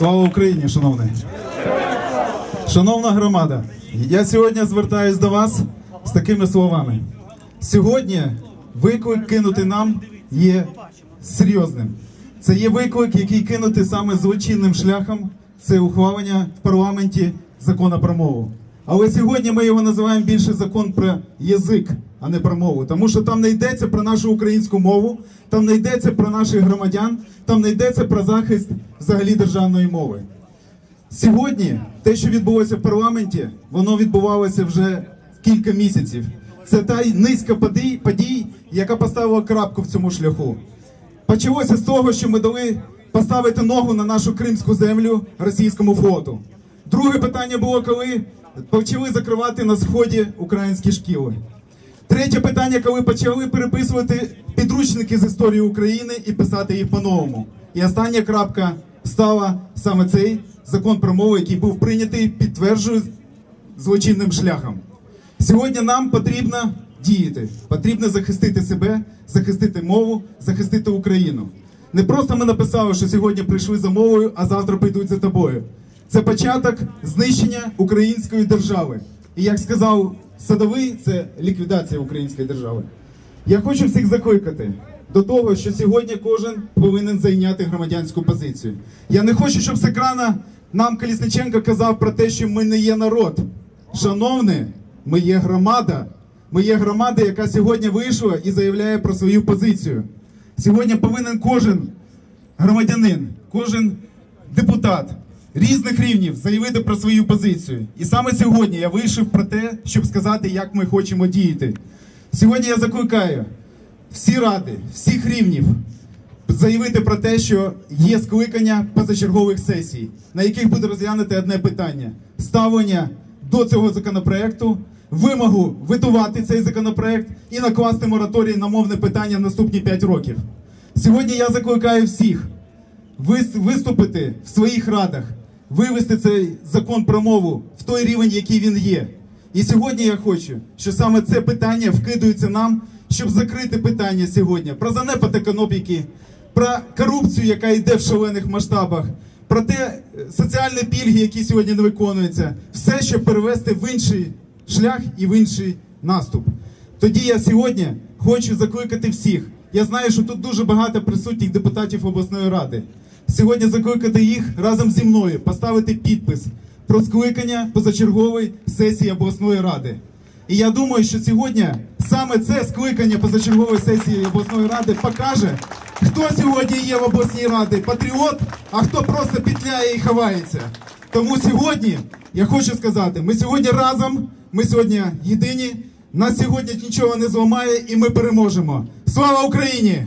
Слава Україні, шановний. Шановна громада, я сьогодні звертаюсь до вас з такими словами. Сьогодні виклик кинути нам є серйозним. Це є виклик, який кинути саме злочинним шляхом. Це ухвалення в парламенті закона про мову. Але сьогодні ми його називаємо більше закон про язик, а не про мову. Тому що там не йдеться про нашу українську мову, там не йдеться про наших громадян, там не йдеться про захист взагалі державної мови. Сьогодні те, що відбулося в парламенті, воно відбувалося вже кілька місяців. Це та низка подій, подій, яка поставила крапку в цьому шляху. Почалося з того, що ми дали поставити ногу на нашу кримську землю російському флоту. Друге питання було, коли почали закривати на сході українські шкіли. Третє питання, коли почали переписувати підручники з історії України і писати їх по-новому. І остання крапка стала саме цей закон про мову, який був прийнятий, підтверджую, злочинним шляхом. Сьогодні нам потрібно діяти, потрібно захистити себе, захистити мову, захистити Україну. Не просто ми написали, що сьогодні прийшли за мовою, а завтра прийдуть за тобою. Це початок знищення української держави. І як сказав садовий, це ліквідація української держави. Я хочу всіх закликати до того, що сьогодні кожен повинен зайняти громадянську позицію. Я не хочу, щоб з екрана нам Колісниченко казав про те, що ми не є народ. Шановні, ми є громада. Ми є громада, яка сьогодні вийшла і заявляє про свою позицію. Сьогодні повинен кожен громадянин, кожен депутат різних рівнів заявити про свою позицію. І саме сьогодні я вийшов про те, щоб сказати, як ми хочемо діяти. Сьогодні я закликаю всі ради, всіх рівнів заявити про те, що є скликання позачергових сесій, на яких буде розглянути одне питання: ставлення до цього законопроекту, вимогу витувати цей законопроект і накласти мораторій на мовне питання в наступні 5 років. Сьогодні я закликаю всіх вис- виступити в своїх радах, вивести цей закон про мову в той рівень, який він є. І сьогодні я хочу, що саме це питання вкидується нам, щоб закрити питання сьогодні про занепад економіки, про корупцію, яка йде в шалених масштабах, про те е, соціальні пільги, які сьогодні не виконуються, все, щоб перевести в інший шлях і в інший наступ. Тоді я сьогодні хочу закликати всіх. Я знаю, що тут дуже багато присутніх депутатів обласної ради. Сьогодні закликати їх разом зі мною поставити підпис про скликання позачергової сесії обласної ради. І я думаю, що сьогодні саме це скликання позачергової сесії обласної ради покаже, хто сьогодні є в обласній раді патріот, а хто просто петляє і ховається. Тому сьогодні я хочу сказати: ми сьогодні разом, ми сьогодні єдині. Нас сьогодні нічого не зламає, і ми переможемо. Слава Україні!